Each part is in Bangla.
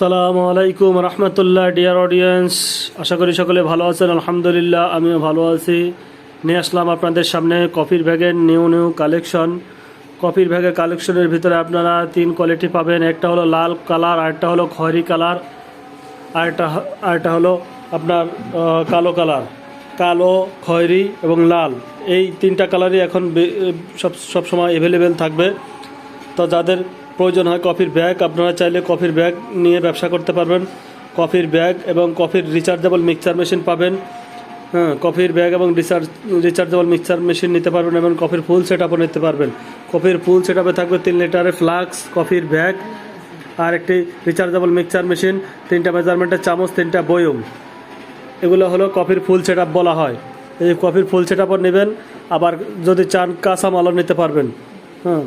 সালামু আলাইকুম রহমতুল্লাহ ডিয়ার অডিয়েন্স আশা করি সকলে ভালো আছেন, আলহামদুলিল্লাহ, আমিও ভালো আছি। নিয়ে আসলাম আপনাদের সামনে কফির ব্যাগের নিউ নিউ কালেকশন। কফির ব্যাগের কালেকশনের ভিতরে আপনারা তিন কোয়ালিটি পাবেন। একটা হলো লাল কালার, আরেকটা হলো খয়েরি কালার, আরেকটা আরেকটা হলো আপনার কালো কালার। কালো, খয়েরি এবং লাল। এই তিনটা কালারই এখন সব সব সময় অ্যাভেলেবেল থাকবে। তো যাদের প্রয়োজন হয় কফির ব্যাগ। আপনারা চাইলে কফির ব্যাগ নিয়ে ব্যবসা করতে পারবেন। কফির ব্যাগ এবং কফির রিচার্জেবল মিক্সচার মেশিন পাবেন। হ্যাঁ কফির ব্যাগ এবং রিচার্জ রিচার্জেবল মিক্সচার মেশিন নিতে পারবেন এবং কফির ফুল সেট আপও নিতে পারবেন। কফির ফুল সেট আপে থাকবে তিন লিটারের ফ্লাক্স কফির ব্যাগ আর একটি রিচার্জেবল মিক্সচার মেশিন তিনটা মেজারমেন্টের চামচ, তিনটা বয়ম। এগুলো হলো কফির ফুল সেট বলা হয়। এই কফির ফুল সেট আপও নেবেন। আবার যদি চান কাঁচা মালও নিতে পারবেন। হ্যাঁ।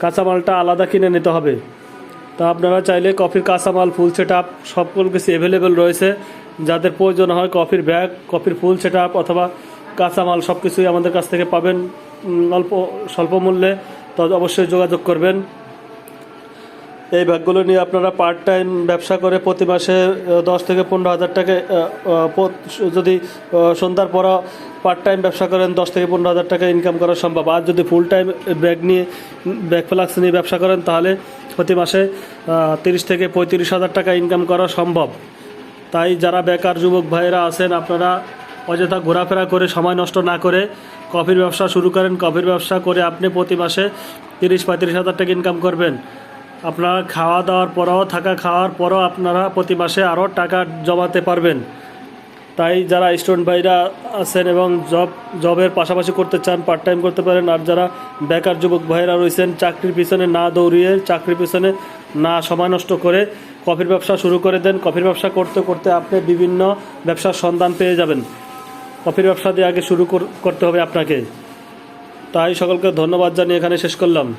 কাঁচা মালটা আলাদা কিনে নিতে হবে। তা আপনারা চাইলে কফির কাঁচামাল, ফুল সেট আপ সকল কিছু অ্যাভেলেবেল রয়েছে। যাদের প্রয়োজন হয় কফির ব্যাগ, কফির ফুল সেট আপ অথবা কাঁচামাল সব কিছুই আমাদের কাছ থেকে পাবেন অল্প, স্বল্প মূল্যে। তো অবশ্যই যোগাযোগ করবেন। এই ব্যাগগুলো নিয়ে আপনারা পার্ট টাইম ব্যবসা করে প্রতি মাসে দশ থেকে পনেরো হাজার টাকা যদি সন্ধ্যার পর পার্ট টাইম ব্যবসা করেন, দশ থেকে পনেরো হাজার টাকা ইনকাম করা সম্ভব। আর যদি ফুল টাইম ব্যাগ নিয়ে ব্যাগ ফ্লাক্স নিয়ে ব্যবসা করেন, তাহলে প্রতি মাসে তিরিশ থেকে পঁয়ত্রিশ হাজার টাকা ইনকাম করা সম্ভব। তাই যারা বেকার যুবক ভাইয়েরা আছেন, আপনারা অযথা ঘোরাফেরা করে সময় নষ্ট না করে কফির ব্যবসা শুরু করেন। কফির ব্যবসা করে আপনি প্রতি মাসে তিরিশ পঁয়ত্রিশ হাজার টাকা ইনকাম করবেন। আপনারা খাওয়া দাওয়ার পরও, থাকা খাওয়ার পরও আপনারা প্রতি মাসে আরও টাকা জমাতে পারবেন। তাই যারা স্টুডেন্ট ভাইরা আছেন এবং জব, জবের পাশাপাশি করতে চান পার্ট টাইম করতে পারেন, আর যারা বেকার যুবক ভাইরা রয়েছেন, চাকরির পিছনে না দৌড়িয়ে, চাকরির পিছনে না সময় নষ্ট করে কফির ব্যবসা শুরু করে দেন। কফির ব্যবসা করতে করতে আপনি বিভিন্ন ব্যবসার সন্ধান পেয়ে যাবেন। কফির ব্যবসা দিয়ে আগে শুরু কর- করতে হবে আপনাকে। তাই সকলকে ধন্যবাদ জানিয়ে এখানে শেষ করলাম।